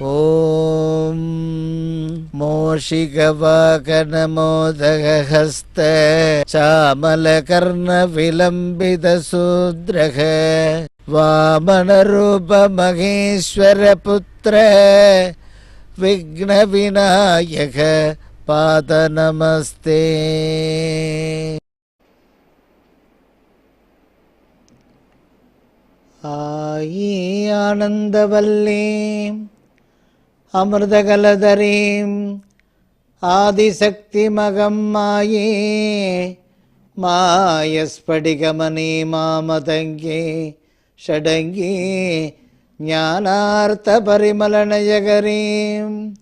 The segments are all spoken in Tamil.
ॐ मोषिकवाकनमोदगहस्त श्यामलकर्णविलम्बितशूद्रः वामनरूपमहेश्वरपुत्र विघ्नविनायक पादनमस्ते आयी आनन्दवल्ली அமிர்தகலதரீம். ஆதிசக்திமகம் மாயே. மாயஸ்படிகமனி மாமதங்கே. ஷடங்கி. ஞானார்த்த பரிமலநயகரீம்.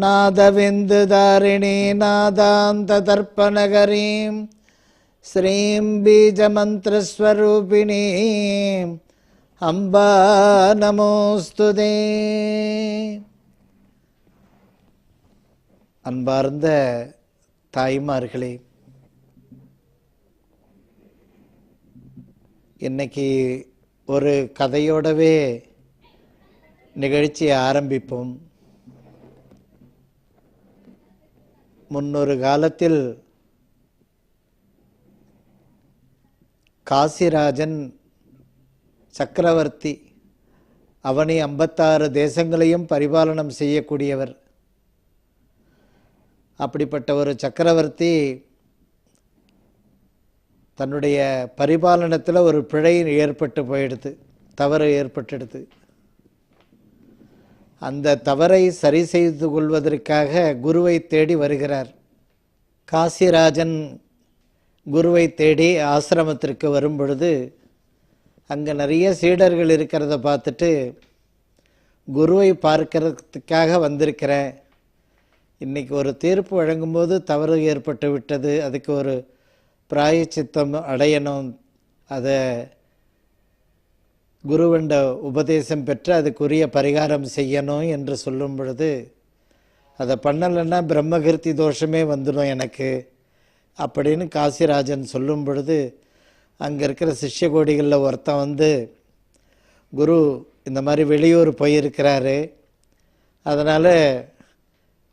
நாதவிந்துதாரிணி நாதாந்ததர்ப்பணகரீம் ஸ்ரீம் பீஜமந்திரஸ்வரூபிணி. அம்பா நமோஸ்துதே. அன்பார்ந்த தாய்மார்களே இன்னைக்கு ஒரு கதையோடவே நிகழ்ச்சியை ஆரம்பிப்போம். முன்னொரு காலத்தில் காசிராஜன் சக்கரவர்த்தி அவனி ஐம்பத்தாறு தேசங்களையும் பரிபாலனம் செய்யக்கூடியவர். அப்படிப்பட்ட ஒரு சக்கரவர்த்தி தன்னுடைய பரிபாலனத்தில் ஒரு பிழை ஏற்பட்டு போயிடுது தவறு ஏற்பட்டுடுது. அந்த தவறை சரி செய்து கொள்வதற்காக குருவை தேடி வருகிறார். காசிராஜன் குருவை தேடி ஆசிரமத்திற்கு வரும் பொழுது அங்கே நிறைய சீடர்கள் இருக்கிறத பார்த்துட்டு குருவை பார்க்கறதுக்காக வந்திருக்கிறேன் இன்றைக்கி ஒரு தீர்ப்பு வழங்கும்போது தவறு ஏற்பட்டு விட்டது அதுக்கு ஒரு பிராயச்சித்தம் அடையணும் அதை குருவண்ட உபதேசம் பெற்று அதுக்குரிய பரிகாரம் செய்யணும் என்று சொல்லும் பொழுது அதை பண்ணலைன்னா பிரம்மகீர்த்தி தோஷமே வந்துடும் எனக்கு அப்படின்னு காசிராஜன் சொல்லும் பொழுது அங்கே இருக்கிற சிஷ்ய கோடிகளில் ஒருத்தன் வந்து குரு இந்த மாதிரி வெளியூர் போயிருக்கிறாரு அதனால்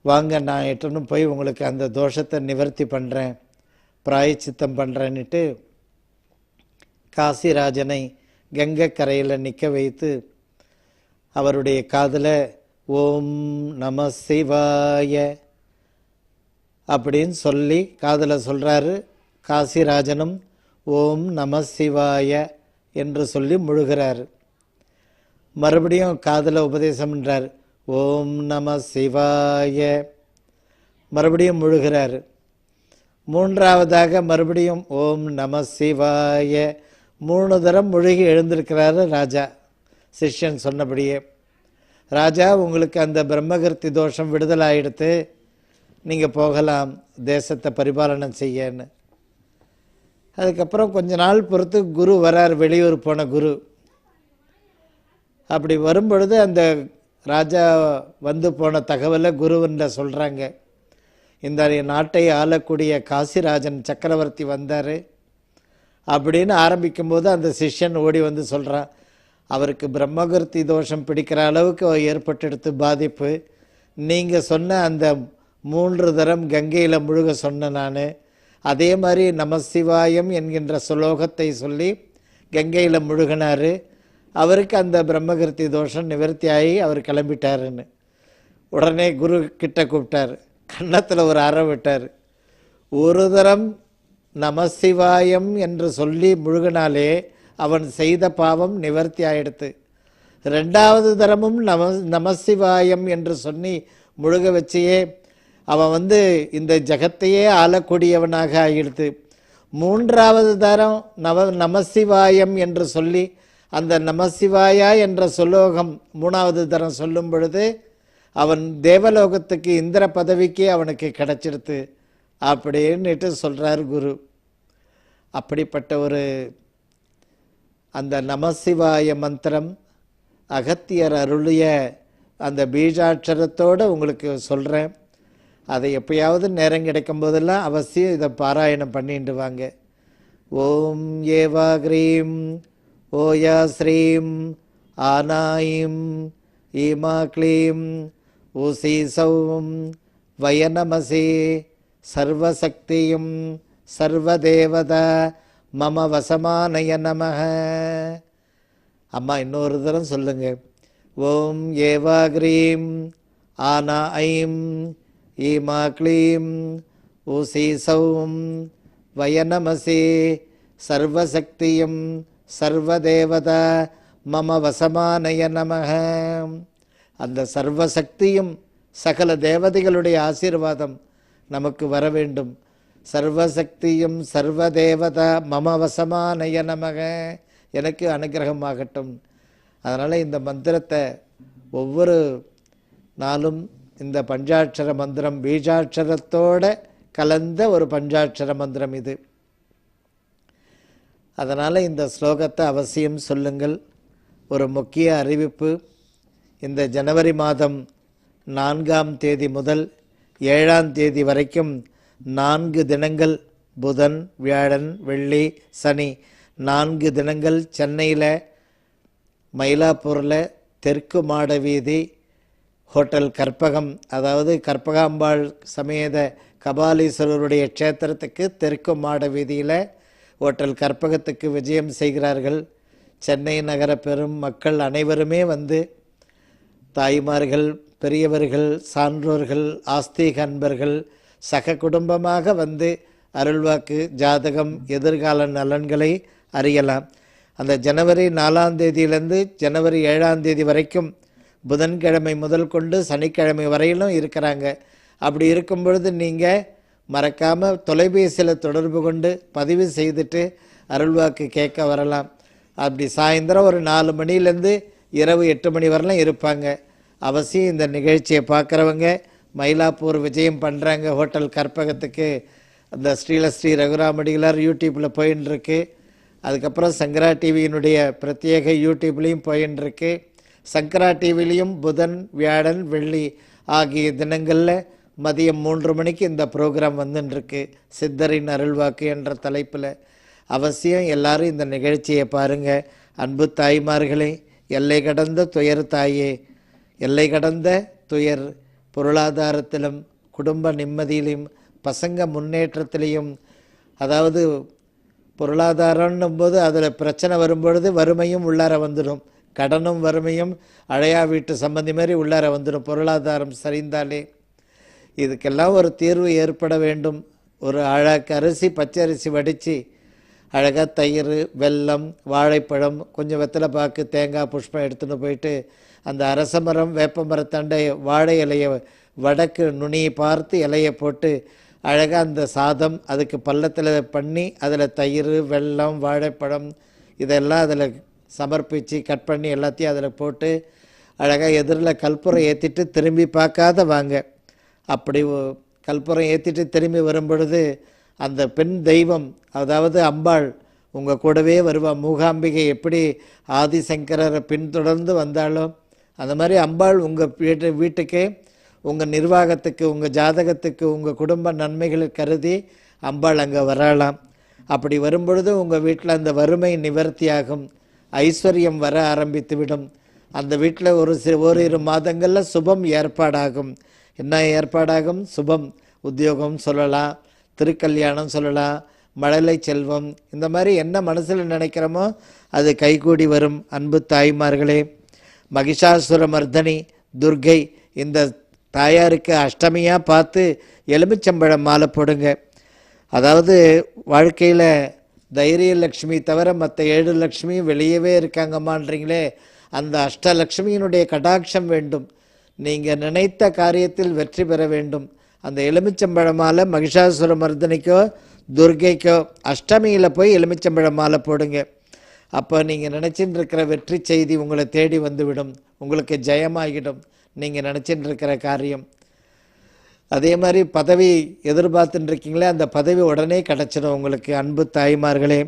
வாங்க நான் எட்டுன்னு போய் உங்களுக்கு அந்த தோஷத்தை நிவர்த்தி பண்ணுறேன் பிராயச்சித்தம் பண்ணுறேன்னுட்டு காசிராஜனை கங்கக்கரையில் நிற்க வைத்து அவருடைய காதில் ஓம் நம சிவாய அப்படின்னு சொல்லி காதில் சொல்கிறாரு காசிராஜனும் ஓம் நம சிவாய என்று சொல்லி முழுகிறார். மறுபடியும் காதில் உபதேசம்ன்றார் ஓம் நம சிவாய. மறுபடியும் முழுகிறார். மூன்றாவதாக மறுபடியும் ஓம் நம சிவாய. மூணு தரம் முழுகி எழுந்திருக்கிறாரு ராஜா சிஷ்யன் சொன்னபடியே. ராஜா உங்களுக்கு அந்த பிரம்மகர்த்தி தோஷம் விடுதலாயிடுத்து நீங்கள் போகலாம் தேசத்தை பரிபாலனம் செய்யன்னு. அதுக்கப்புறம் கொஞ்ச நாள் பொறுத்து குரு வரார் வெளியூர் போன குரு. அப்படி வரும்பொழுது அந்த ராஜா வந்து போன தகவலை குருவன்ட சொல்கிறாங்க இந்த நாட்டை ஆளக்கூடிய காசிராஜன் சக்கரவர்த்தி வந்தார். அப்படின்னு ஆரம்பிக்கும்போது அந்த சிஷ்யன் ஓடி வந்து சொல்கிறான் அவருக்கு பிரம்மகர்த்தி தோஷம் பிடிக்கிற அளவுக்கு ஏற்பட்டெடுத்து பாதிப்பு. நீங்கள் சொன்ன அந்த மூன்று தரம் கங்கையில் முழுக சொன்ன நான். அதே மாதிரி நமசிவாயம் என்கின்ற சுலோகத்தை சொல்லி கங்கையில் முழுகினார். அவருக்கு அந்த பிரம்மகிருத்தி தோஷம் நிவர்த்தி ஆகி அவர் கிளம்பிட்டாருன்னு. உடனே குரு கிட்ட கூப்பிட்டார். கன்னத்தில் ஒரு அற விட்டார். ஒரு தரம் நமசிவாயம் என்று சொல்லி முழுகினாலே அவன் செய்த பாவம் நிவர்த்தி ஆயிடுத்து ரெண்டாவது தரமும் நம நமசிவாயம் என்று சொல்லி முழுக வச்சியே அவன் வந்து இந்த ஜகத்தையே ஆளக்கூடியவனாக ஆகிடுது மூன்றாவது தரம் நவ நமசிவாயம் என்று சொல்லி அந்த நமசிவாயா என்ற சொல்லோகம் மூணாவது தரம் சொல்லும் பொழுது அவன் தேவலோகத்துக்கு இந்திர பதவிக்கு அவனுக்கு கிடைச்சிடுது அப்படின்னுட்டு சொல்கிறார் குரு. அப்படிப்பட்ட ஒரு அந்த நமசிவாய மந்திரம் அகத்தியர் அருளிய அந்த பீஜாட்சரத்தோடு உங்களுக்கு சொல்கிறேன் அதை எப்பயாவது நேரம் கிடைக்கும் போதெல்லாம் அவசியம் இதை பாராயணம் பண்ணிட்டு வாங்க. ஓம் ஏவா கிரீம் ஓயா ஸ்ரீம் ஆனாயிம் ஈமா க்ளீம் ஊசி சௌம் வயநமசி சர்வசக்தியும் சர்வதேவதா மம வசமானய நமக அம்மா இன்னொரு தரம் சொல்லுங்க. ஓம் ஏவாகிரீம் ஆனா ஐம் ஈமா க்ளீம் ஊசி சௌம் வயநமசி சர்வசக்தியும் சர்வதேவதா மம வசமானய நமக அந்த சர்வசக்தியும் சகல தேவதைகளுடைய ஆசீர்வாதம் நமக்கு வர வேண்டும். சர்வசக்தியும் சர்வதேவதா மம வசமானய நமக எனக்கு அனுகிரகமாகட்டும். அதனால் இந்த மந்திரத்தை ஒவ்வொரு நாளும் இந்த பஞ்சாட்சர மந்திரம் பீஜாட்சரத்தோட கலந்த ஒரு பஞ்சாட்சர மந்திரம் இது. அதனால் இந்த ஸ்லோகத்தை அவசியம் சொல்லுங்கள். ஒரு முக்கிய அறிவிப்பு இந்த ஜனவரி மாதம் நான்காம் தேதி முதல் ஏழாம் தேதி வரைக்கும் நான்கு தினங்கள் புதன் வியாழன் வெள்ளி சனி நான்கு தினங்கள் சென்னையில் மயிலாப்பூரில் தெற்கு மாட வீதி ஹோட்டல் கற்பகம் அதாவது கற்பகாம்பாள் சமேத கபாலீஸ்வரருடைய க்ஷேத்திரத்துக்கு தெற்கு மாட வீதியில் ஹோட்டல் கற்பகத்துக்கு விஜயம் செய்கிறார்கள். சென்னை நகர பெரும் மக்கள் அனைவருமே வந்து தாய்மார்கள் பெரியவர்கள் சான்றோர்கள் ஆஸ்தீக அன்பர்கள் சக குடும்பமாக வந்து அருள்வாக்கு ஜாதகம் எதிர்கால நலன்களை அறியலாம். அந்த ஜனவரி நாலாம் தேதியிலேருந்து ஜனவரி ஏழாம் தேதி வரைக்கும் புதன்கிழமை முதல் கொண்டு சனிக்கிழமை வரையிலும் இருக்கிறாங்க. அப்படி இருக்கும் பொழுது நீங்கள் மறக்காமல் தொலைபேசியில் தொடர்பு கொண்டு பதிவு செய்துட்டு அருள்வாக்கு கேட்க வரலாம். அப்படி சாயந்தரம் ஒரு நாலு மணிலேருந்து இரவு எட்டு மணி வரலாம் இருப்பாங்க. அவசியம் இந்த நிகழ்ச்சியை பார்க்குறவங்க மயிலாப்பூர் விஜயம் பண்ணுறாங்க ஹோட்டல் கற்பகத்துக்கு. அந்த ஸ்ரீலஸ்ரீ ரகுராமடிகளார் யூடியூப்பில் போயின்னு அதுக்கப்புறம் சங்கரா டிவியினுடைய பிரத்யேக யூடியூப்லேயும் போயின்னு சங்கரா டிவிலையும் புதன் வியாழன் வெள்ளி ஆகிய தினங்களில் மதியம் மூன்று மணிக்கு இந்த ப்ரோக்ராம் வந்துட்டுருக்கு சித்தரின் அருள்வாக்கு என்ற தலைப்பில். அவசியம் எல்லாரும் இந்த நிகழ்ச்சியை பாருங்கள் அன்பு தாய்மார்களே எல்லை கடந்த துயர் தாயே. எல்லை கடந்த துயர் பொருளாதாரத்திலும் குடும்ப நிம்மதியிலையும் பசங்க முன்னேற்றத்திலையும். அதாவது பொருளாதாரம்னும் போது அதில் பிரச்சனை வரும்பொழுது வறுமையும் உள்ளார வந்துடும். கடனும் வறுமையும் அழையா வீட்டு சம்பந்தி மாதிரி உள்ளார வந்துடும் பொருளாதாரம் சரிந்தாலே. இதுக்கெல்லாம் ஒரு தீர்வு ஏற்பட வேண்டும். ஒரு அழகு அரிசி பச்சை அரிசி வடித்து அழகாக தயிர் வெல்லம் வாழைப்பழம் கொஞ்சம் வெத்தலை பாக்கு தேங்காய் புஷ்பம் எடுத்துன்னு போயிட்டு அந்த அரச மரம் வேப்ப மரத்தண்டை வாழை இலையை வடக்கு நுனியை பார்த்து இலையை போட்டு அழகாக அந்த சாதம் அதுக்கு பள்ளத்தில் பண்ணி அதில் தயிர் வெல்லம் வாழைப்பழம் இதெல்லாம் அதில் சமர்ப்பித்து கட் பண்ணி எல்லாத்தையும் அதில் போட்டு அழகாக எதிரில் கற்பூரம் ஏற்றிட்டு திரும்பி பார்க்காத வாங்க. அப்படி கல்புரம் ஏற்றிட்டு திரும்பி வரும்பொழுது அந்த பெண் தெய்வம் அதாவது அம்பாள் உங்கள் கூடவே வருவா. மூகாம்பிகை எப்படி ஆதிசங்கரரை பின்தொடர்ந்து வந்தாலோ அந்த மாதிரி அம்பாள் உங்கள் வீட்டு வீட்டுக்கே உங்கள் நிர்வாகத்துக்கு உங்கள் ஜாதகத்துக்கு உங்கள் குடும்ப நன்மைகளை கருதி அம்பாள் அங்கே வரலாம் அப்படி வரும்பொழுது உங்கள் வீட்டில் அந்த வறுமை நிவர்த்தியாகும். ஐஸ்வர்யம் வர ஆரம்பித்து விடும் அந்த வீட்டில் ஒரு சிறு ஓரிரு மாதங்களில் சுபம் ஏற்பாடாகும். என்ன ஏற்பாடாகும்? சுபம் உத்தியோகம் சொல்லலாம் திருக்கல்யாணம் சொல்லலாம் மழலை செல்வம் இந்த மாதிரி என்ன மனசில் நினைக்கிறோமோ அது கைகூடி வரும். அன்பு தாய்மார்களே மகிஷாசுர மர்தனி துர்கை இந்த தாயாருக்கு அஷ்டமியாக பார்த்து எலுமிச்சம்பழம் மாலை போடுங்க. அதாவது வாழ்க்கையில் தைரிய லக்ஷ்மி தவிர மற்ற ஏழு லக்ஷ்மியும் வெளியவே இருக்காங்கம்மான்றீங்களே அந்த அஷ்டலக்ஷ்மியினுடைய கடாட்சம் வேண்டும். நீங்கள் நினைத்த காரியத்தில் வெற்றி பெற வேண்டும். அந்த எலுமிச்சம்பழமால மகிஷாசுர மர்தனிக்கோ துர்கைக்கோ அஷ்டமியில் போய் எலுமிச்சம்பழமால போடுங்க. அப்போ நீங்கள் நினச்சின்னு இருக்கிற வெற்றி செய்தி உங்களை தேடி வந்துவிடும். உங்களுக்கு ஜெயமாகிடும். நீங்கள் நினச்சின்னு இருக்கிற காரியம். அதே மாதிரி பதவி எதிர்பார்த்துட்டு இருக்கீங்களே அந்த பதவி உடனே கிடச்சிடும் உங்களுக்கு அன்பு தாய்மார்களே.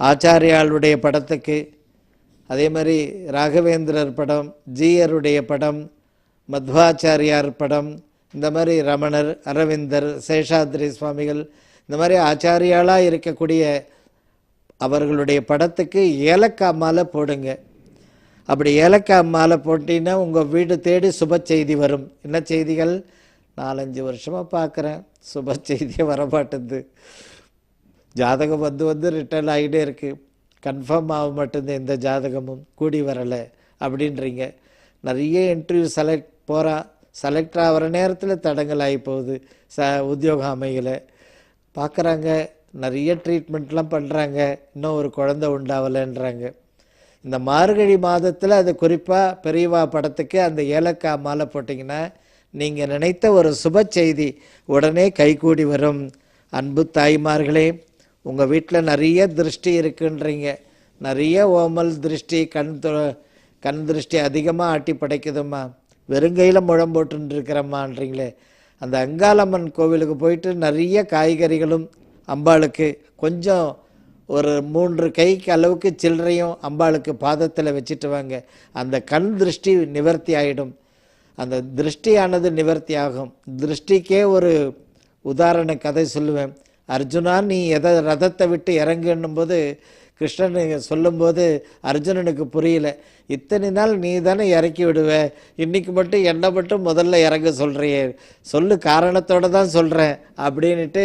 ஆச்சாரியாளுடைய படத்துக்கு. அதே மாதிரி ராகவேந்திரர் படம் ஜீயருடைய படம் மத்வாச்சாரியார் படம் இந்த மாதிரி ரமணர் அரவிந்தர் சேஷாத்ரி சுவாமிகள் இந்த மாதிரி ஆச்சாரியாலாக இருக்கக்கூடிய அவர்களுடைய படத்துக்கு ஏலக்காய் மாலை போடுங்க. அப்படி ஏலக்காய் மாலை போட்டீங்கன்னா உங்கள் வீடு தேடி சுப செய்தி வரும். என்ன செய்திகள்? நாலஞ்சு வருஷமாக பார்க்குறேன் சுப செய்தியே வரமாட்டேது ஜாதகம் வந்து வந்து ரிட்டர்ன் ஆகிட்டே இருக்குது கன்ஃபார்ம் ஆக மாட்டேங்குது எந்த ஜாதகமும். கூடி வரலை. அப்படின்றீங்க. நிறைய இன்டர்வியூ செலக்ட் போகிறா செலக்ட் ஆகிற நேரத்தில் தடங்கள் ஆகி போகுது. ச உத்தியோகம் அமையலை. பார்க்குறாங்க நிறைய ட்ரீட்மெண்ட்லாம் பண்ணுறாங்க இன்னும் ஒரு குழந்தை உண்டாகலைன்றாங்க இந்த மார்கழி மாதத்தில் அது குறிப்பாக பெரியவா படத்துக்கு அந்த ஏலக்காய் மாலை போட்டிங்கன்னா நீங்கள் நினைத்த ஒரு சுப செய்தி உடனே கைகூடி வரும். அன்பு தாய்மார்களே உங்கள் வீட்டில் நிறைய திருஷ்டி இருக்குன்றீங்க. நிறைய ஓமல் திருஷ்டி கண் கண் திருஷ்டி அதிகமாக ஆட்டி படைக்குதுமா வெறுங்கையில் முழம் போட்டுருக்கிறம்மான்றீங்களே. அந்த அங்காளம்மன் கோவிலுக்கு போயிட்டு நிறைய காய்கறிகளும் அம்பாளுக்கு கொஞ்சம் ஒரு மூன்று கைக்கு அளவுக்கு சில்லறையும் அம்பாளுக்கு பாதத்தில் வச்சுட்டு வாங்க. அந்த கண் திருஷ்டி நிவர்த்தி ஆகிடும் அந்த திருஷ்டியானது நிவர்த்தி ஆகும். திருஷ்டிக்கே ஒரு உதாரண கதை சொல்லுவேன். அர்ஜுனா நீ எதை ரதத்தை விட்டு இறங்குன்னும் போது கிருஷ்ணன் சொல்லும்போது அர்ஜுனனுக்கு புரியல. இத்தனை நாள் நீ தானே இறக்கி விடுவ. இன்னைக்கு மட்டும் என்னை மட்டும் முதல்ல இறங்க சொல்கிறியே சொல்லு காரணத்தோட தான் சொல்கிறேன் அப்படின்ட்டு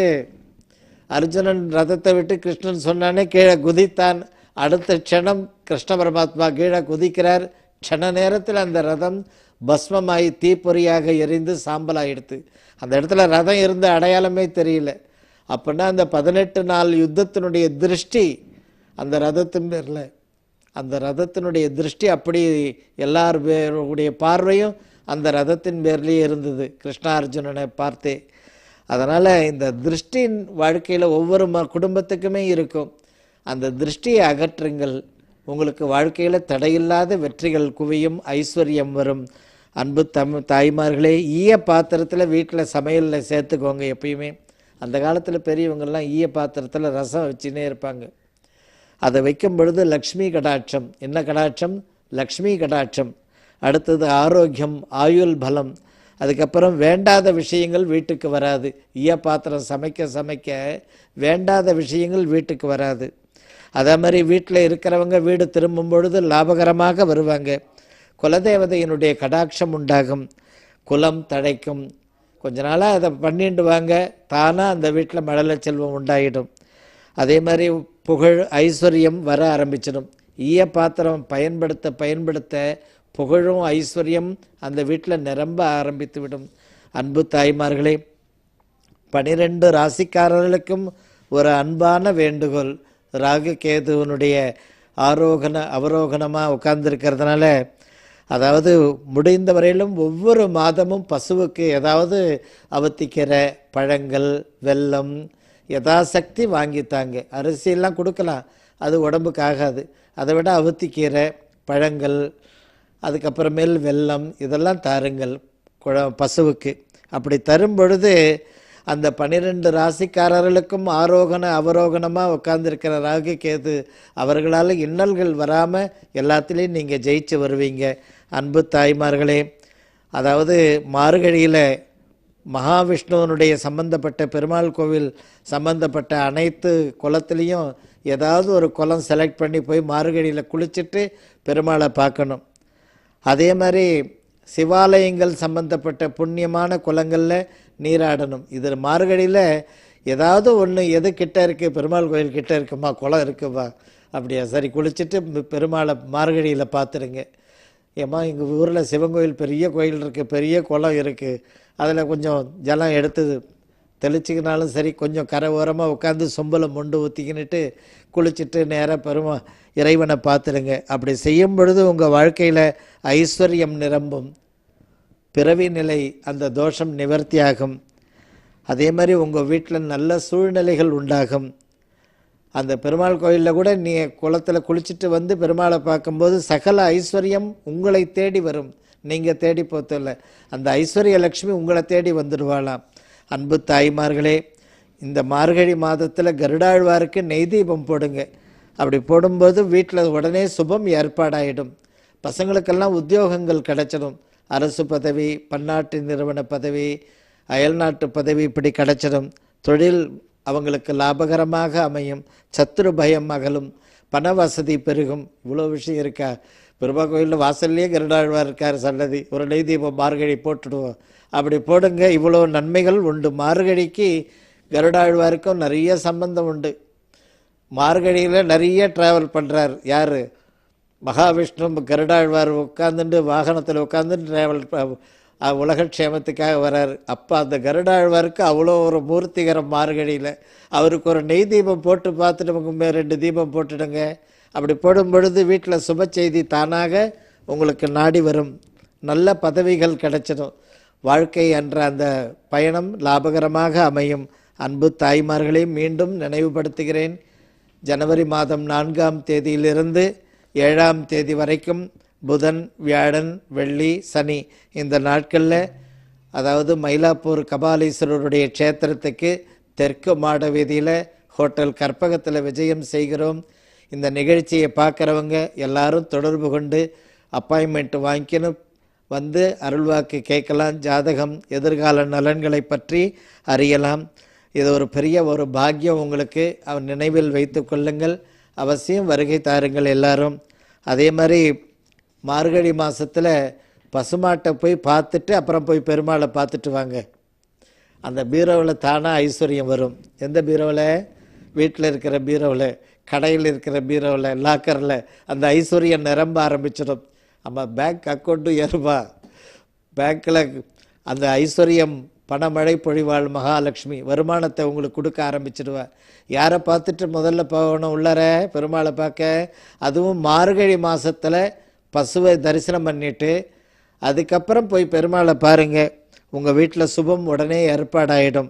அர்ஜுனன் ரதத்தை விட்டு கிருஷ்ணன் சொன்னானே கீழே குதித்தான். அடுத்த க்ஷணம் கிருஷ்ண பரமாத்மா கீழே குதிக்கிறார். க்ஷண நேரத்தில் அந்த ரதம் பஸ்மமாகி தீப்பொறியாக எரிந்து சாம்பலாகிடுது அந்த இடத்துல ரதம் இருந்த அடையாளமே தெரியல. அப்படின்னா அந்த பதினெட்டு நாள் யுத்தத்தினுடைய திருஷ்டி அந்த ரதத்தின் பேரில் அந்த ரதத்தினுடைய திருஷ்டி அப்படி எல்லார் பேருடைய பார்வையும் அந்த ரதத்தின் பேர்லேயே இருந்தது. கிருஷ்ணார்ஜுனனை பார்த்தே. அதனால் இந்த திருஷ்டியின் வாழ்க்கையில் ஒவ்வொரு ம குடும்பத்துக்குமே இருக்கும். அந்த திருஷ்டியை அகற்றுங்கள். உங்களுக்கு வாழ்க்கையில் தடையில்லாத வெற்றிகள் குவியும் ஐஸ்வர்யம் வரும். அன்பு தம் தாய்மார்களே ஈய பாத்திரத்தில் வீட்டில் சமையலில் சேர்த்துக்கோங்க எப்பயுமே. அந்த காலத்தில் பெரியவங்கள்லாம் ஈய பாத்திரத்தில் ரசம் வச்சுன்னே இருப்பாங்க. அதை வைக்கும் பொழுது லக்ஷ்மி கடாட்சம். என்ன கடாட்சம்? லக்ஷ்மி கடாட்சம். அடுத்தது ஆரோக்கியம் ஆயுள் பலம். அதுக்கப்புறம் வேண்டாத விஷயங்கள் வீட்டுக்கு வராது. ஈய பாத்திரம் சமைக்க சமைக்க வேண்டாத விஷயங்கள் வீட்டுக்கு வராது. அதே மாதிரி வீட்டில் இருக்கிறவங்க வீடு திரும்பும் பொழுது லாபகரமாக வருவாங்க. குலதேவதையினுடைய கடாட்சம் உண்டாகும். குலம் தழைக்கும். கொஞ்ச நாளாக அதை பண்ணிட்டு வாங்க. தானாக அந்த வீட்டில் மழலை செல்வம் உண்டாயிடும். அதே மாதிரி புகழ் ஐஸ்வர்யம் வர ஆரம்பிச்சிடும். ஈய பாத்திரம் பயன்படுத்த பயன்படுத்த புகழும் ஐஸ்வர்யம் அந்த வீட்டில் நிரம்ப ஆரம்பித்து விடும். அன்பு தாய்மார்களே பனிரெண்டு ராசிக்காரர்களுக்கும் ஒரு அன்பான வேண்டுகோள். ராகு கேதுவனுடைய ஆரோகண அவரோகணமாக உட்கார்ந்துருக்கிறதுனால அதாவது முடிந்த வரையிலும் ஒவ்வொரு மாதமும் பசுவுக்கு ஏதாவது அவத்திக்கிற பழங்கள் வெல்லம் யதாசக்தி வாங்கித்தாங்க. அரிசியெல்லாம் கொடுக்கலாம். அது உடம்புக்கு ஆகாது. அதை விட அவத்திக்கீரை பழங்கள் அதுக்கப்புறமேல் வெல்லம் இதெல்லாம் தாருங்கள் குழ பசுவுக்கு. அப்படி தரும் பொழுது அந்த பன்னிரெண்டு ராசிக்காரர்களுக்கும் ஆரோகண அவரோகணமாக உட்கார்ந்துருக்கிற ராகு கேது அவர்களால் இன்னல்கள் வராமல் எல்லாத்துலேயும் நீங்கள் ஜெயிச்சு வருவீங்க. அன்பு தாய்மார்களே அதாவது மார்கழியில் மகாவிஷ்ணுவனுடைய சம்பந்தப்பட்ட பெருமாள் கோவில் சம்பந்தப்பட்ட அனைத்து குளத்துலேயும் ஏதாவது ஒரு குளம் செலக்ட் பண்ணி போய் மார்கழியில் குளிச்சுட்டு பெருமாளை பார்க்கணும். அதே மாதிரி சிவாலயங்கள் சம்பந்தப்பட்ட புண்ணியமான குளங்களில் நீராடணும். இதில் மார்கழியில் ஏதாவது ஒன்று எது கிட்ட இருக்குது பெருமாள் கோயில் கிட்ட இருக்குமா குளம் இருக்குமா அப்படியா? சரி குளிச்சுட்டு பெருமாளை மார்கழியில் பார்த்துருங்க. ஏம்மா எங்கள் ஊரில் சிவன் கோயில் பெரிய கோயில் இருக்குது பெரிய குளம் இருக்குது அதில் கொஞ்சம் ஜலம் எடுத்து தெளிச்சிக்கினாலும் சரி கொஞ்சம் கரை ஓரமாக உட்காந்து சொம்பலை மொண்டு ஊற்றிக்கின்னுட்டு குளிச்சுட்டு நேராக பெருமா இறைவனை பார்த்துருங்க அப்படி செய்யும் பொழுது உங்கள் வாழ்க்கையில் ஐஸ்வர்யம் நிரம்பும். பிறவி நிலை அந்த தோஷம் நிவர்த்தியாகும். அதே மாதிரி உங்கள் வீட்டில் நல்ல சூழ்நிலைகள் உண்டாகும். அந்த பெருமாள் கோயிலில் கூட நீ குளத்தில் குளிச்சுட்டு வந்து பெருமாளை பார்க்கும்போது சகல ஐஸ்வர்யம் உங்களை தேடி வரும். நீங்கள் தேடி போத்தல. அந்த ஐஸ்வர்ய லக்ஷ்மி உங்களை தேடி வந்துடுவாளாம் அன்பு தாய்மார்களே இந்த மார்கழி மாதத்தில் கருடாழ்வாருக்கு நெய் தீபம் போடுங்க. அப்படி போடும்போது வீட்டில் உடனே சுபம் ஏற்பாடாயிடும். பசங்களுக்கெல்லாம் உத்தியோகங்கள் கிடச்சிடும். அரசு பதவி பன்னாட்டு நிறுவன பதவி அயல்நாட்டு பதவி இப்படி கிடச்சிடும். தொழில் அவங்களுக்கு லாபகரமாக அமையும். சத்துரு பயம் அகலும். பண வசதி பெருகும். இவ்வளோ விஷயம் இருக்கா? பெருமா கோயிலில் வாசல்லையே கருடாழ்வார் இருக்கார் சன்னதி. ஒரு நெய் தீபம் மார்கழி போட்டுடுவோம். அப்படி போடுங்க இவ்வளோ நன்மைகள் உண்டு. மார்கழிக்கு கருடாழ்வாருக்கும் நிறைய சம்பந்தம் உண்டு. மார்கழியில் நிறைய ட்ராவல் பண்ணுறார் யார்? மகாவிஷ்ணு கருடாழ்வார் உட்காந்துட்டு வாகனத்தில் உட்காந்துட்டு ட்ராவல் உலகக்ஷேமத்துக்காக வரார். அப்போ அந்த கருடாழ்வாருக்கு அவ்வளோ ஒரு மூர்த்திகரம் மார்கழியில். அவருக்கு ஒரு நெய் தீபம் போட்டு பார்த்துட்டு ரெண்டு தீபம் போட்டுடுங்க. அப்படி போடும் பொழுது வீட்டில் சுப செய்தி தானாக உங்களுக்கு நாடி வரும். நல்ல பதவிகள் கிடைச்சிடும். வாழ்க்கை என்ற அந்த பயணம் லாபகரமாக அமையும். அன்பு தாய்மார்களை மீண்டும் நினைவுபடுத்துகிறேன். ஜனவரி மாதம் நான்காம் தேதியிலிருந்து ஏழாம் தேதி வரைக்கும் புதன் வியாழன் வெள்ளி சனி இந்த நாட்களில் அதாவது மயிலாப்பூர் கபாலீஸ்வரருடைய க்ஷேத்திரத்துக்கு தெற்கு மாட வீதியில் ஹோட்டல் கற்பகத்தில் விஜயம் செய்கிறோம். இந்த நிகழ்ச்சியை பார்க்குறவங்க எல்லாரும் தொடர்பு கொண்டு அப்பாயின்மெண்ட் வாங்கிக்கணும். வந்து அருள்வாக்கு கேட்கலாம். ஜாதகம் எதிர்கால நலன்களை பற்றி அறியலாம். இது ஒரு பெரிய ஒரு பாக்கியம் உங்களுக்கு. அவர் நினைவில் வைத்து கொள்ளுங்கள். அவசியம் வருகை தாருங்கள் எல்லாரும். அதே மாதிரி மார்கழி மாதத்தில் பசுமாட்டை போய் பார்த்துட்டு அப்புறம் போய் பெருமாளை பார்த்துட்டு வாங்க. அந்த பீரோவில் தானாக ஐஸ்வர்யம் வரும். எந்த பீரோவில்? வீட்டில் இருக்கிற பீரோவில். கடையில் இருக்கிற பீரோவில் லாக்கரில் அந்த ஐஸ்வர்யம் நிரம்ப ஆரம்பிச்சிடும். நம்ம பேங்க் அக்கௌண்ட்டும் ஏறுபா பேங்க்கில் அந்த ஐஸ்வர்யம் பணமழை பொழிவாள் மகாலட்சுமி வருமானத்தை உங்களுக்கு கொடுக்க ஆரம்பிச்சிடுவா. யாரை பார்த்துட்டு முதல்ல போகணும் உள்ளார? பெருமாளை பார்க்க. அதுவும் மார்கழி மாதத்தில் பசுவை தரிசனம் பண்ணிட்டு அதுக்கப்புறம் போய் பெருமாளை பாருங்க. உங்கள் வீட்டில் சுபம் உடனே ஏற்பாடாயிடும்.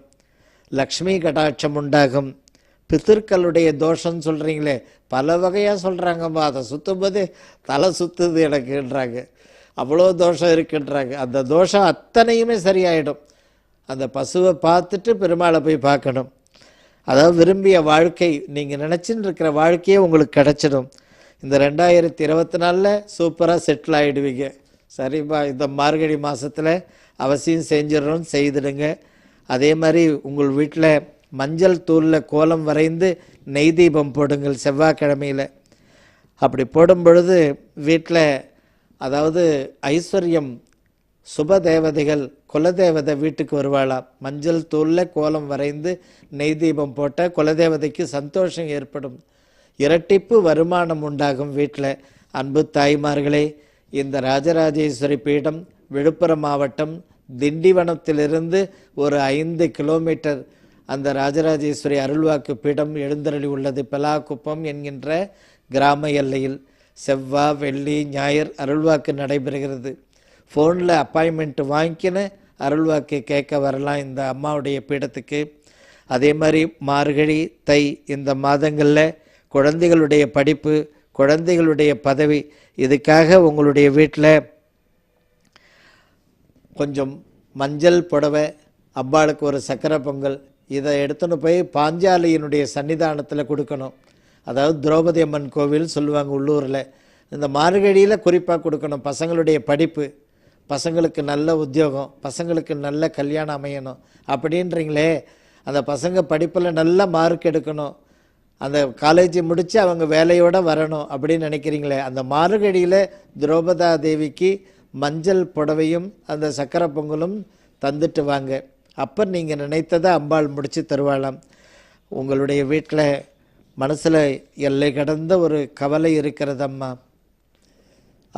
லக்ஷ்மி கடாட்சம் உண்டாகும். பித்திருக்களுடைய தோஷம்னு சொல்கிறீங்களே பல வகையாக சொல்கிறாங்கம்மா அதை சுற்றும்போது தலை சுற்றுது எனக்குன்றாங்க. அவ்வளோ தோஷம் இருக்குன்றாங்க. அந்த தோஷம் அத்தனையுமே சரியாயிடும். அந்த பசுவை பார்த்துட்டு பெருமாளை போய் பார்க்கணும். அதாவது விரும்பிய வாழ்க்கை நீங்கள் நினச்சின்னு இருக்கிற வாழ்க்கையே உங்களுக்கு கிடச்சிடும். இந்த ரெண்டாயிரத்தி இருபத்தி நாலில் சூப்பராக செட்டில் ஆகிடுவீங்க சரிப்பா இந்த மார்கழி மாதத்தில் அவசியம் செஞ்சிடணும்னு செய்திடுங்க. அதே மாதிரி உங்கள் வீட்டில் மஞ்சள் தூளில் கோலம் வரைந்து நெய் தீபம் போடுங்கள் செவ்வாய்க்கிழமையில். அப்படி போடும் பொழுது வீட்டில் அதாவது ஐஸ்வர்யம் சுப தேவதைகள் குலதேவதை வீட்டுக்கு வருவாளாம். மஞ்சள் தூளில் கோலம் வரைந்து நெய் தீபம் போட்ட குலதேவதைக்கு சந்தோஷம் ஏற்படும். இரட்டிப்பு வருமானம் உண்டாகும் வீட்டில் அன்பு தாய்மார்களே இந்த ராஜராஜேஸ்வரி பீடம் விழுப்புரம் மாவட்டம் திண்டிவனத்திலிருந்து ஒரு ஐந்து கிலோமீட்டர் அந்த ராஜராஜேஸ்வரி அருள்வாக்கு பீடம் எழுந்தருளி உள்ளது. பெலாக்குப்பம் என்கின்ற கிராம எல்லையில் செவ்வா வெள்ளி ஞாயிறு அருள்வாக்கு நடைபெறுகிறது. ஃபோனில் அப்பாயின்மெண்ட் வாங்கிக்கின்னு அருள்வாக்கு கேட்க வரலாம் இந்த அம்மாவுடைய பீடத்துக்கு. அதே மாதிரி மார்கழி தை இந்த மாதங்களில் குழந்தைகளுடைய படிப்பு குழந்தைகளுடைய பதவி இதுக்காக உங்களுடைய வீட்டில் கொஞ்சம் மஞ்சள் புடவை அம்பாளுக்கு ஒரு சக்கரை பொங்கல் இதை எடுத்துன்னு போய் பாஞ்சாலியினுடைய சன்னிதானத்தில் கொடுக்கணும். அதாவது திரௌபதி அம்மன் கோவில் சொல்லுவாங்க உள்ளூரில். இந்த மார்கழியில் குறிப்பாக கொடுக்கணும். பசங்களுடைய படிப்பு பசங்களுக்கு நல்ல உத்தியோகம் பசங்களுக்கு நல்ல கல்யாணம் அமையணும். அப்படின்றீங்களே அந்த பசங்க படிப்பில் நல்ல மார்க் எடுக்கணும். அந்த காலேஜ் முடித்து அவங்க வேலையோடு வரணும் அப்படின்னு நினைக்கிறீங்களே. அந்த மார்கழியில் திரௌபதா தேவிக்கு மஞ்சள் புடவையும் அந்த சக்கரை பொங்கலும் தந்துட்டு வாங்க. அப்போ நீங்கள் நினைத்ததை அம்பாள் முடித்து தருவாளாம். உங்களுடைய வீட்டில் மனசில் எல்லை கடந்த ஒரு கவலை இருக்கிறதம்மா.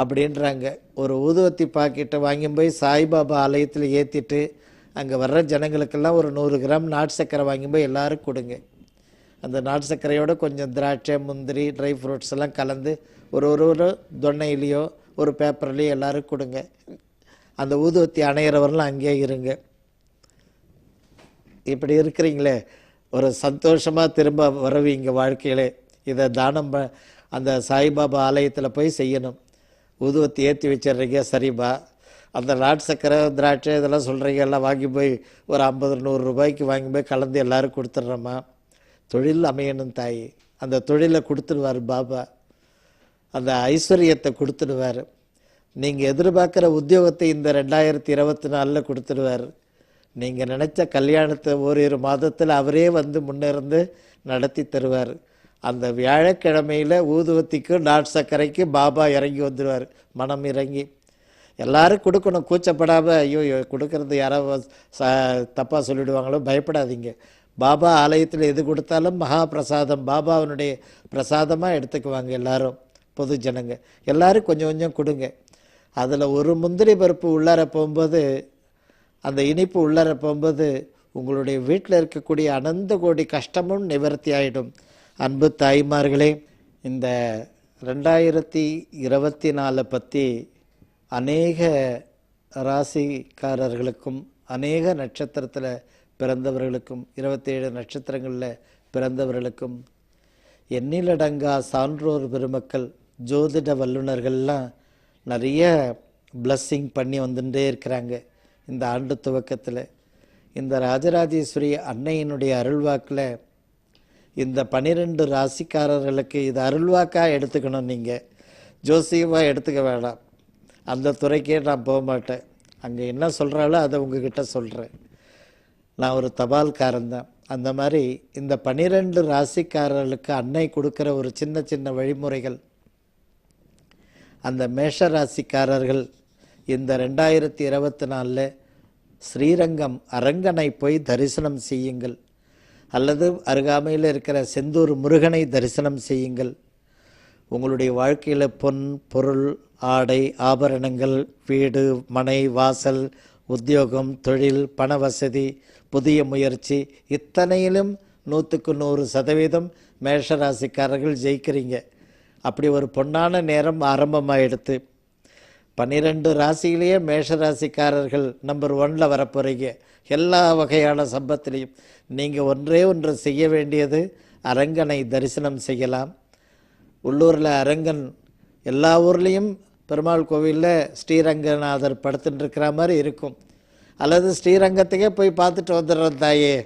அப்படின்றாங்க. ஒரு ஊதுவத்தி பாக்கெட்டை வாங்கி போய் சாய்பாபா ஆலயத்தில் ஏற்றிட்டு அங்கே வர்ற ஜனங்களுக்கெல்லாம் ஒரு நூறு கிராம் நாட்டு சர்க்கரை வாங்கி போய் எல்லாரும் கொடுங்க. அந்த நாட்டு சர்க்கரையோட கொஞ்சம் திராட்சை முந்திரி ட்ரை ஃப்ரூட்ஸ் எல்லாம் கலந்து ஒரு ஒரு ஒரு தொன்னையிலையோ ஒரு பேப்பர்லேயோ எல்லாரும் கொடுங்க. அந்த ஊதுவத்தி அணையிறவரெலாம் அங்கேயே இருங்க. இப்படி இருக்கிறீங்களே ஒரு சந்தோஷமாக திரும்ப வருவீங்க வாழ்க்கையிலே. இதை தானம் ப- அந்த சாய்பாபா ஆலயத்தில் போய் செய்யணும். ஊதுவத்தி ஏற்றி வச்சிடுறீங்க சரிபா அந்த நாட்டு சக்கரை திராட்சை இதெல்லாம் சொல்கிறீங்க எல்லாம் வாங்கி போய் ஒரு ஐம்பது நூறு ரூபாய்க்கு வாங்கி போய் கலந்து எல்லாரும் கொடுத்துட்றோம்மா தொழில் அமையணும் தாய். அந்த தொழிலை கொடுத்துடுவார் பாபா. அந்த ஐஸ்வர்யத்தை கொடுத்துடுவார். நீங்கள் எதிர்பார்க்குற உத்தியோகத்தை இந்த ரெண்டாயிரத்தி இருபத்தி நாலில் கொடுத்துடுவார். நீங்கள் நினச்ச கல்யாணத்தை ஓரிரு மாதத்தில் அவரே வந்து முன்னிருந்து நடத்தி தருவார். அந்த வியாழக்கிழமையில் ஊதுவத்திக்கு நாட் சர்க்கரைக்கு பாபா இறங்கி வந்துடுவார் மனம் இறங்கி. எல்லாரும் கொடுக்கணும். கூச்சப்படாமல் ஐயோ கொடுக்கறது யாரோ ச தப்பாக சொல்லிடுவாங்களோ பயப்படாதீங்க. பாபா ஆலயத்தில் எது கொடுத்தாலும் மகா பிரசாதம் பாபாவினுடைய பிரசாதமாக எடுத்துக்குவாங்க எல்லாரும் பொது ஜனங்க. எல்லோரும் கொஞ்சம் கொஞ்சம் கொடுங்க. அதில் ஒரு முந்திரி பருப்பு உள்ளார போகும்போது அந்த இனிப்பு உள்ளார போகும்போது உங்களுடைய வீட்டில் இருக்கக்கூடிய அனந்த கோடி கஷ்டமும் நிவர்த்தி ஆகிடும் அன்பு தாய்மார்களே இந்த ரெண்டாயிரத்தி இருபத்தி நாலை பற்றி அநேக ராசிக்காரர்களுக்கும் அநேக நட்சத்திரத்தில் பிறந்தவர்களுக்கும் இருபத்தேழு நட்சத்திரங்களில் பிறந்தவர்களுக்கும் எண்ணிலடங்கா சான்றோர் பெருமக்கள் ஜோதிட வல்லுநர்கள்லாம் நிறைய பிளஸ்ஸிங் பண்ணி வந்துட்டே இருக்கிறாங்க. இந்த ஆண்டு துவக்கத்தில் இந்த ராஜராஜேஸ்வரி அன்னையினுடைய அருள்வாக்கில் இந்த பனிரெண்டு ராசிக்காரர்களுக்கு இது அருள்வாக்காக எடுத்துக்கணும் நீங்கள் ஜோசியமாக எடுத்துக்க வேண்டாம் அந்த துறைக்கே நான் போக மாட்டேன். அங்கே என்ன சொல்கிறாலோ அதை உங்ககிட்ட சொல்கிறேன் நான் ஒரு தபால்காரன் தான். அந்த மாதிரி இந்த பனிரெண்டு ராசிக்காரர்களுக்கு அன்னை கொடுக்குற ஒரு சின்ன சின்ன வழிமுறைகள். அந்த மேஷ ராசிக்காரர்கள் இந்த ரெண்டாயிரத்தி இருபத்தி நாலில் ஸ்ரீரங்கம் அரங்கனை போய் தரிசனம் செய்யுங்கள். அல்லது அருகாமையில் இருக்கிற செந்தூர் முருகனை தரிசனம் செய்யுங்கள். உங்களுடைய வாழ்க்கையில் பொன் பொருள் ஆடை ஆபரணங்கள் வீடு மனை வாசல் உத்தியோகம் தொழில் பண வசதி புதிய முயற்சி இத்தனையிலும் நூற்றுக்கு நூறு சதவீதம் மேஷராசிக்காரர்கள் ஜெயிக்கிறீங்க. அப்படி ஒரு பொன்னான நேரம் ஆரம்பமாயிடுத்து. பன்னிரெண்டு ராசியிலேயே மேஷராசிக்காரர்கள் நம்பர் ஒன்ல வரப்போறீங்க. எல்லா வகையான சம்பத்திலையும் நீங்கள் ஒன்றே ஒன்று செய்ய வேண்டியது அரங்கனை தரிசனம் செய்யலாம். உள்ளூரில் அரங்கன் எல்லா ஊர்லேயும் பெருமாள் கோவிலில் ஸ்ரீரங்கநாதர் படுத்துட்டுருக்கிற மாதிரி இருக்கும். அல்லது ஸ்ரீரங்கத்துக்கே போய் பார்த்துட்டு வந்துடுறோம் தாயே.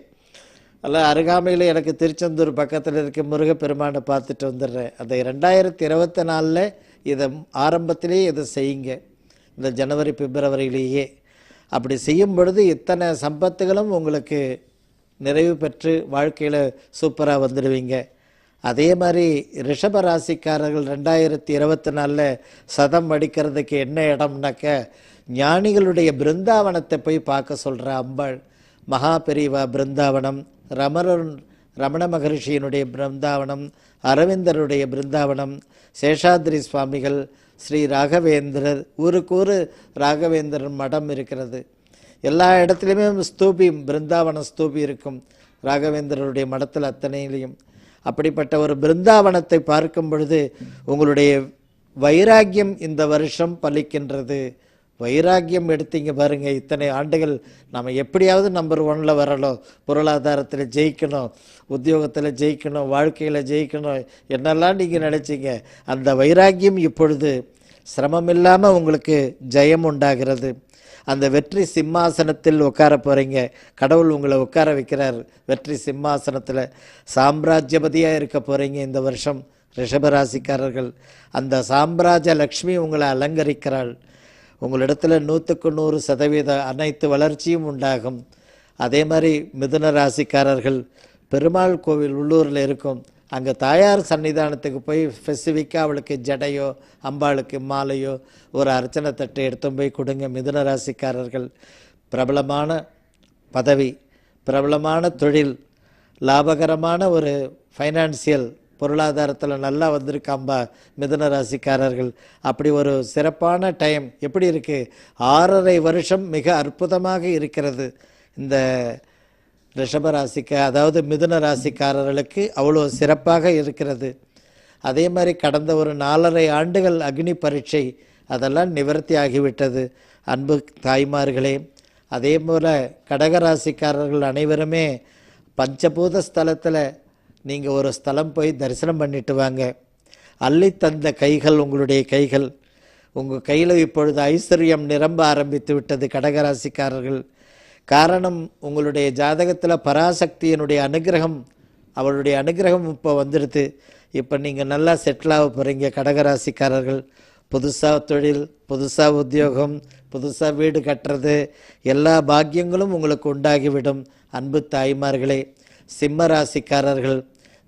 அல்ல அருகாமையில் எனக்கு திருச்செந்தூர் பக்கத்தில் இருக்க முருகப்பெருமானை பார்த்துட்டு வந்துடுறேன். அந்த ரெண்டாயிரத்தி இருபத்தி நாலில் இதை ஆரம்பத்திலேயே இதை செய்யுங்க. இந்த ஜனவரி பிப்ரவரியிலேயே. அப்படி செய்யும் பொழுது இத்தனை சம்பத்துகளும் உங்களுக்கு நிறைவு பெற்று வாழ்க்கையில் சூப்பராக வந்துடுவீங்க. அதே மாதிரி ரிஷப ராசிக்காரர்கள் ரெண்டாயிரத்தி இருபத்தி நாலில் சதம் அடிக்கிறதுக்கு என்ன இடம்னாக்க ஞானிகளுடைய பிருந்தாவனத்தை போய் பார்க்க சொல்கிற அம்பாள் மகா பெரிவா பிருந்தாவனம் ரமணன் ரமண மகரிஷியினுடைய பிருந்தாவனம் அரவிந்தருடைய பிருந்தாவனம் சேஷாத்ரி சுவாமிகள் ஸ்ரீ ராகவேந்திரர் ஊருக்கு ஊரு ராகவேந்திரன் மடம் இருக்கிறது. எல்லா இடத்துலையுமே ஸ்தூபி பிருந்தாவன ஸ்தூபி இருக்கும். ராகவேந்திரருடைய மடத்தில் அத்தனையிலையும். அப்படிப்பட்ட ஒரு பிருந்தாவனத்தை பார்க்கும் பொழுது உங்களுடைய வைராக்கியம் இந்த வருஷம் பலிக்கின்றது. வைராக்கியம் எடுத்தீங்க பாருங்க. இத்தனை ஆண்டுகள் நம்ம எப்படியாவது நம்பர் ஒன்ல வரணும். பொருளாதாரத்தில் ஜெயிக்கணும். உத்தியோகத்தில் ஜெயிக்கணும். வாழ்க்கையில் ஜெயிக்கணும். என்னெல்லாம் நீங்கள் நினச்சிங்க. அந்த வைராக்கியம் இப்பொழுது சிரமம் இல்லாமல் உங்களுக்கு ஜெயம் உண்டாகிறது. அந்த வெற்றி சிம்மாசனத்தில் உட்கார போகிறீங்க கடவுள் உங்களை உட்கார வைக்கிறார். வெற்றி சிம்மாசனத்தில் சாம்ராஜ்யபதியாக இருக்க போகிறீங்க இந்த வருஷம் ரிஷபராசிக்காரர்கள் அந்த சாம்ராஜ்ய லக்ஷ்மி உங்களை அலங்கரிக்கிறாள். உங்களிடத்தில் நூற்றுக்கு நூறு சதவீத அனைத்து வளர்ச்சியும் உண்டாகும். அதே மாதிரி மிதுன ராசிக்காரர்கள் பெருமாள் கோவில் உள்ளூரில் இருக்கும். அங்கே தாயார் சன்னிதானத்துக்கு போய் ஸ்பெசிஃபிக்காக அவளுக்கு ஜடையோ அம்பாளுக்கு மாலையோ ஒரு அர்ச்சனை தட்டை எடுத்து போய் கொடுங்க மிதுன ராசிக்காரர்கள். பிரபலமான பதவி பிரபலமான தொழில் லாபகரமான ஒரு ஃபைனான்சியல் பொருளாதாரத்தில் நல்லா வந்திருக்காம்பா மிதுன ராசிக்காரர்கள். அப்படி ஒரு சிறப்பான டைம் எப்படி இருக்குது ஆறரை வருஷம் மிக அற்புதமாக இருக்கிறது. இந்த ரிஷப ராசிக்கு அதாவது மிதுன ராசிக்காரர்களுக்கு அவ்வளோ சிறப்பாக இருக்கிறது. அதே மாதிரி கடந்த ஒரு நாலரை ஆண்டுகள் அக்னி பரீட்சை அதெல்லாம் நிவர்த்தி ஆகிவிட்டது. அன்பு தாய்மார்களே அதே போல் கடகராசிக்காரர்கள் அனைவருமே பஞ்சபூத ஸ்தலத்தில் நீங்கள் ஒரு ஸ்தலம் போய் தரிசனம் பண்ணிட்டு வாங்க. அள்ளி தந்த கைகள் உங்களுடைய கைகள். உங்கள் கையில் இப்பொழுது ஐஸ்வர்யம் நிரம்ப ஆரம்பித்து விட்டது கடகராசிக்காரர்கள். காரணம் உங்களுடைய ஜாதகத்தில் பராசக்தியினுடைய அனுகிரகம் அவளுடைய அனுகிரகம் இப்போ வந்துடுது. இப்போ நீங்கள் நல்லா செட்டில் ஆக போகிறீங்க கடகராசிக்காரர்கள். புதுசாக தொழில் புதுசாக உத்தியோகம் புதுசாக வீடு கட்டுறது எல்லா பாக்கியங்களும் உங்களுக்கு உண்டாகிவிடும். அன்பு தாய்மார்களே சிம்ம ராசிக்காரர்கள்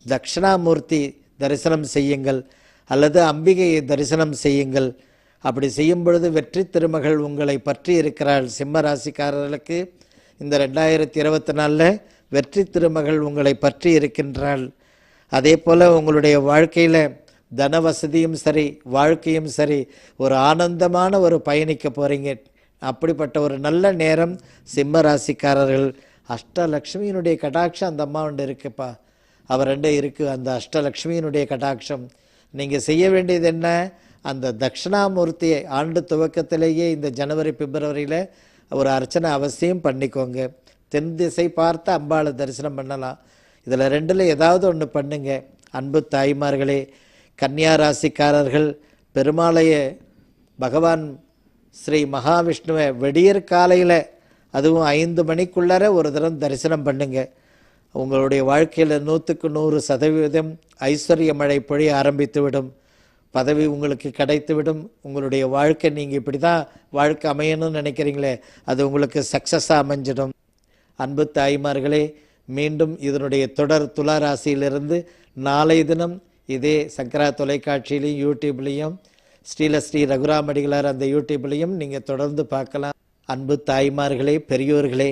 தட்சிணாமூர்த்தி தரிசனம் செய்யுங்கள் அல்லது அம்பிகையை தரிசனம் செய்யுங்கள். அப்படி செய்யும் பொழுது வெற்றி திருமகள் உங்களை பற்றி இருக்கிறாள். சிம்ம ராசிக்காரர்களுக்கு இந்த ரெண்டாயிரத்தி இருபத்தி நாலில் வெற்றி திருமகள் உங்களை பற்றி இருக்கின்றாள். அதே போல் உங்களுடைய வாழ்க்கையில் தன வசதியும் சரி வாழ்க்கையும் சரி ஒரு ஆனந்தமான ஒரு பயணிக்க போகிறீங்க அப்படிப்பட்ட ஒரு நல்ல நேரம் சிம்ம ராசிக்காரர்கள். அஷ்டலக்ஷ்மியினுடைய கடாட்சம் அந்த அம்மாவுண்டு இருக்குப்பா. அவர் ரெண்டு இருக்குது அந்த அஷ்டலக்ஷ்மியினுடைய கடாட்சம். நீங்கள் செய்ய வேண்டியது என்ன? அந்த தட்சிணாமூர்த்தியை ஆண்டு துவக்கத்திலேயே இந்த ஜனவரி பிப்ரவரியில் ஒரு அர்ச்சனை அவசியம் பண்ணிக்கோங்க. தென் திசை பார்த்து அம்பாளை தரிசனம் பண்ணலாம். இதில் ரெண்டில் ஏதாவது ஒன்று பண்ணுங்க. அன்பு தாய்மார்களே கன்னியா ராசிக்காரர்கள் பெருமாளைய பகவான் ஸ்ரீ மகாவிஷ்ணுவை வெடியற் காலையில் அதுவும் ஐந்து மணிக்குள்ளார ஒரு தரம் தரிசனம் பண்ணுங்கள் உங்களுடைய வாழ்க்கையில் நூற்றுக்கு நூறு சதவீதம் ஐஸ்வர்ய மழை பொழிய ஆரம்பித்துவிடும். பதவி உங்களுக்கு கிடைத்துவிடும். உங்களுடைய வாழ்க்கை நீங்கள் இப்படி தான் வாழ்க்கை அமையணும்னு நினைக்கிறீங்களே அது உங்களுக்கு சக்ஸஸாக அமைஞ்சிடும். அன்பு தாய்மார்களே மீண்டும் இதனுடைய தொடர் துலா ராசியிலிருந்து நாளை தினம் இதே சங்கரா தொலைக்காட்சியிலையும் யூடியூப்லேயும் ஸ்ரீலஸ்ரீ ரகுராமடிகளார் அந்த யூடியூப்லேயும் நீங்கள் தொடர்ந்து பார்க்கலாம். அன்பு தாய்மார்களே பெரியோர்களே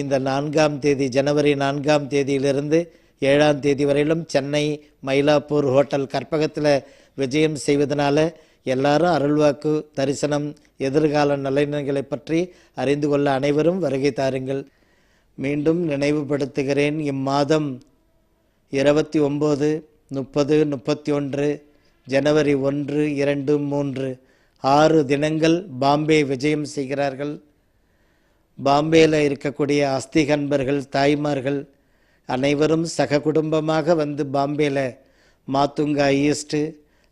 இந்த நான்காம் தேதி ஜனவரி நான்காம் தேதியிலிருந்து ஏழாம் தேதி வரையிலும் சென்னை மயிலாப்பூர் ஹோட்டல் கற்பகத்தில் விஜயம் செய்வதனால எல்லாரும் அருள்வாக்கு தரிசனம் எதிர்கால நலன்களை பற்றி அறிந்து கொள்ள அனைவரும் வருகை தாருங்கள். மீண்டும் நினைவுபடுத்துகிறேன் இம்மாதம் இருபத்தி ஒம்பது முப்பது முப்பத்தி ஒன்று ஜனவரி ஒன்று இரண்டு மூன்று ஆறு தினங்கள் பாம்பே விஜயம் செய்கிறார்கள். பாம்பேயில் இருக்கக்கூடிய அஸ்திகன்பர்கள் தாய்மார்கள் அனைவரும் சக குடும்பமாக வந்து பாம்பேயில் மாத்துங்கா ஈஸ்ட்டு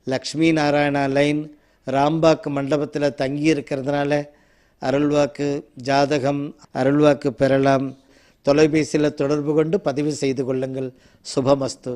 லக்ஷ்மி நாராயணா லைன் ராம்பாக் மண்டபத்தில் தங்கி இருக்கிறதுனால அருள்வாக்கு ஜாதகம் அருள்வாக்கு பெறலாம். தொலைபேசியில் தொடர்பு கொண்டு பதிவு செய்து கொள்ளுங்கள். சுபமஸ்து.